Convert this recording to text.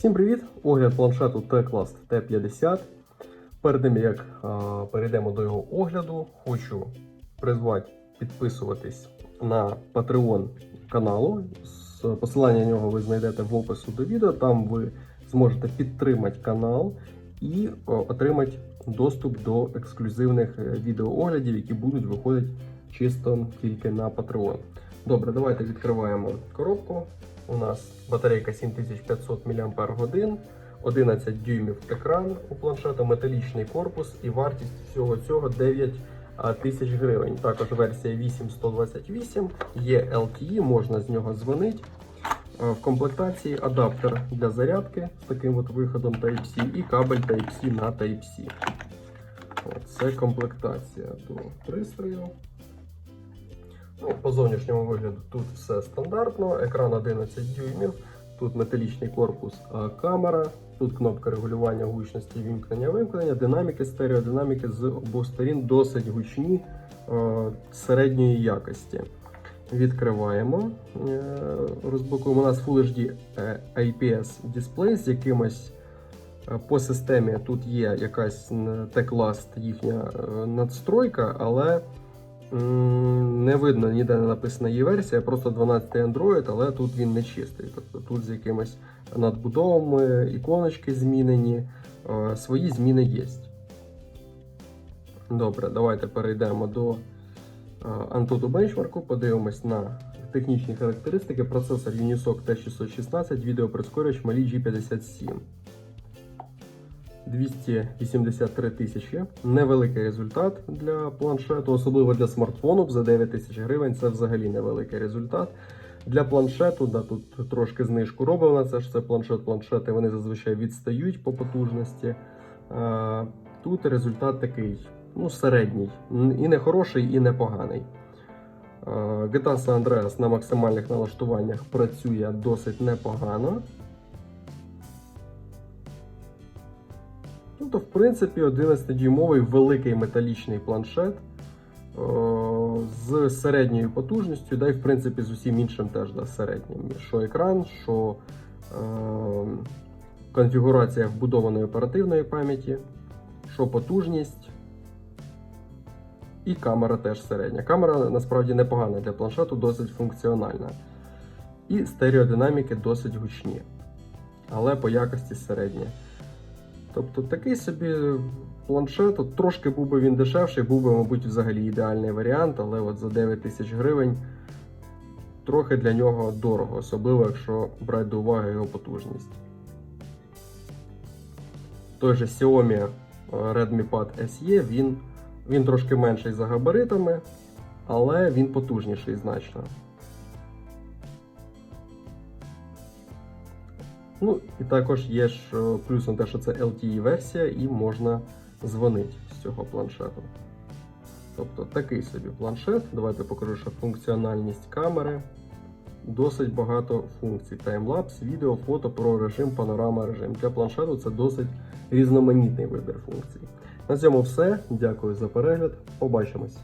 Всім привіт! Огляд планшету T-Class T50. Перед тим як а, перейдемо до його огляду, хочу призвати підписуватись на Patreon каналу. Посилання на нього ви знайдете в опису до відео. Там ви зможете підтримати канал і отримати доступ до ексклюзивних е, відеооглядів, які будуть виходити чисто тільки на Patreon. Добре, давайте відкриваємо коробку. У нас батарейка 7500 мАч, 11 дюймів екран у планшета, металічний корпус і вартість всього цього 9 тисяч гривень. Також версія 8128, є LTE, можна з нього дзвонити. В комплектації адаптер для зарядки з таким от виходом Type-C і кабель Type-C на Type-C. Це комплектація до пристрою. Ну, по зовнішньому вигляду тут все стандартно, екран 11 дюймів, тут металічний корпус, камера, тут кнопка регулювання гучності вімкнення вимкнення, динаміки, стереодинаміки з обох сторін досить гучні середньої якості. Відкриваємо, е, розблокуємо. У нас Full HD е, IPS дисплей з якимось е, по системі. Тут є якась T-Class їхня надстройка, але Не видно, ніде не написана її версія, просто 12 Android, але тут він не чистий. Тобто тут з якимись надбудовами, іконочки змінені, е, свої зміни є. Добре, давайте перейдемо до е, Antutu Benchmark, подивимось на технічні характеристики. Процесор Unisoc T616, відеоприскорювач Mali G57. 283 тисячі. Невеликий результат для планшету, особливо для смартфону. За 9 тисяч гривень це взагалі невеликий результат. Для планшету, да, тут трошки знижку робимо це ж це планшет. Планшети вони зазвичай відстають по потужності. Тут результат такий ну, середній. І не хороший, і не поганий. GTA San Andreas на максимальних налаштуваннях працює досить непогано. Тобто, в принципі, 11-дюймовий великий металічний планшет о, з середньою потужністю, да й в принципі з усім іншим теж да, середнім. Що екран, що е, конфігурація вбудованої оперативної пам'яті, що потужність. І камера теж середня. Камера насправді непогана для планшету, досить функціональна. І стереодинаміки досить гучні. Але по якості середня. Тобто такий собі планшет, от трошки був би він дешевший, був би, мабуть, взагалі ідеальний варіант, але от за 9 тисяч гривень трохи для нього дорого, особливо якщо брати до уваги його потужність. Той же Xiaomi е, Redmi Pad SE, він, він трошки менший за габаритами, але він потужніший значно. Ну, і також є ж е, плюсом те, що це LTE-версія, і можна дзвонити з цього планшету. Тобто такий собі планшет. Давайте покажу, що функціональність камери. Досить багато функцій. Таймлапс, відео, фото, про режим, панорама режим. Для планшету це досить різноманітний вибір функцій. На цьому все. Дякую за перегляд. Побачимось!